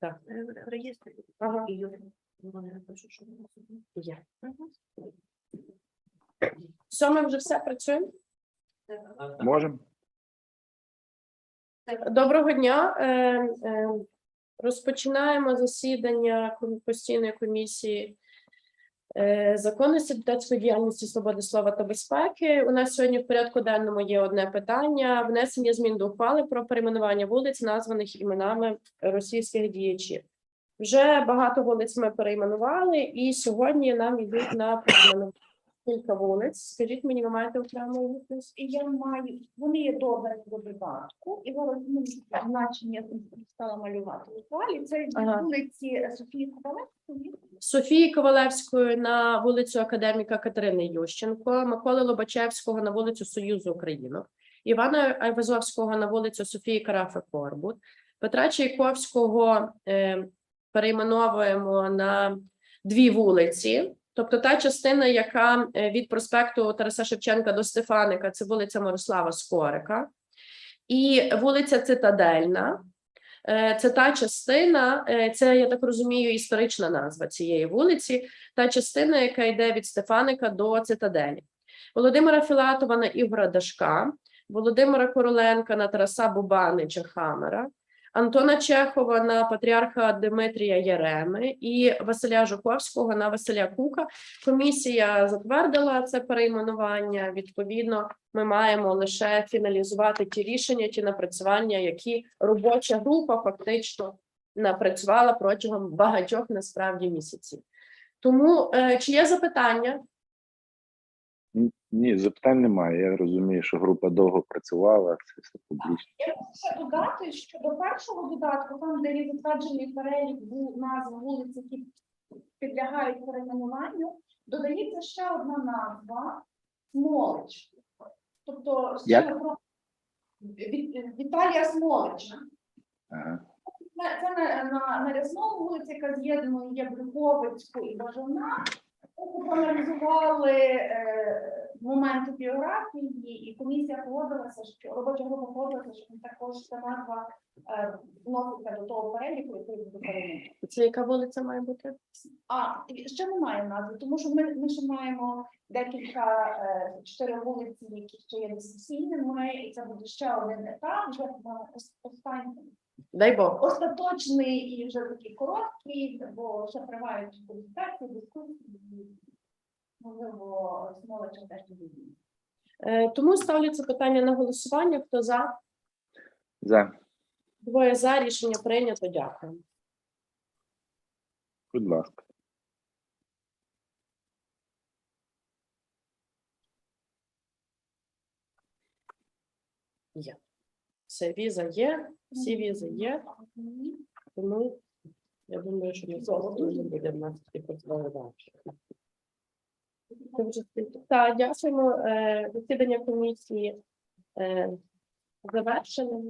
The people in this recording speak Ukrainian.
Так. в реєстрі. Ага. І вони напишуть, що вони собі. Є. Все, ми вже все працюємо. Можемо? Доброго дня. Е, е, Розпочинаємо засідання ком- постійної комісії законності, депутатської діяльності, свободи слова та безпеки. У нас сьогодні в порядку денному є одне питання: внесення змін до ухвали про перейменування вулиць, названих іменами російських діячів. Вже багато вулиць ми перейменували, і сьогодні нам йдуть на перейменування кілька вулиць. Скажіть мені, ви маєте якусь? І я маю, вони є добре до додатку, і зараз ну, значення я стала малювати у файлі. Це від Ага. вулиці Софії Ковалевської. Софії Ковалевської на вулицю академіка Катерини Ющенко, Миколи Лобачевського на вулицю Союзу Українок, Івана Айвазовського на вулицю Софії Карафи Корбут, Петра Чайковського е, перейменовуємо на дві вулиці. Тобто та частина, яка е, від проспекту Тараса Шевченка до Стефаника, це вулиця Мирослава Скорика, і вулиця Цитадельна. Е, Це та частина, е, це я так розумію, історична назва цієї вулиці, та частина, яка йде від Стефаника до цитаделі. Володимира Філатова на Ігора Дашка, Володимира Короленка на Тараса Бубанича Хамера, Антона Чехова на патріарха Дмитрія Яреми і Василя Жуковського на Василя Кука. Комісія затвердила це перейменування. Відповідно, ми маємо лише фіналізувати ті рішення, ті напрацювання, які робоча група фактично напрацювала протягом багатьох насправді місяців. Тому е, чи є запитання? Ні, запитань немає. Я розумію, що група довго працювала, це все публічно. Я ще додати, що до першого додатку, там, де є затверджений перелік назв вулиць, які підлягають перейменуванню, додається ще одна назва Смолич. Тобто Як? Віталія Смолича. Ага. Це, на, на, на Рясному вулиці, яка з'єднує Ябриковицьку і Бажана. Ми проаналізували е, моменти біографії, і комісія погодилася, що робоча група погодилася, що також ця назва е, вноситься до того переліку, який буде перейменований. Це яка вулиця має бути? А ще немає назви, тому що ми, ми ще маємо декілька е, чотири вулиці, які ще є дискусійними, і це буде ще один етап, вже останній Дай Бог. остаточний і вже такий короткий, бо ще тривають консультації, дискусії. І, Можливо, Смолича теж не. Е, Тому ставлю це питання на голосування. Хто за? За, Двоє за рішення прийнято. Дякую. будь ласка. Є. Все, віза є, всі візи є. Тому я думаю, що ми зараз не буде в нас такі далі. Дуже. Так, дякуємо. Е, Засідання комісії е, завершено.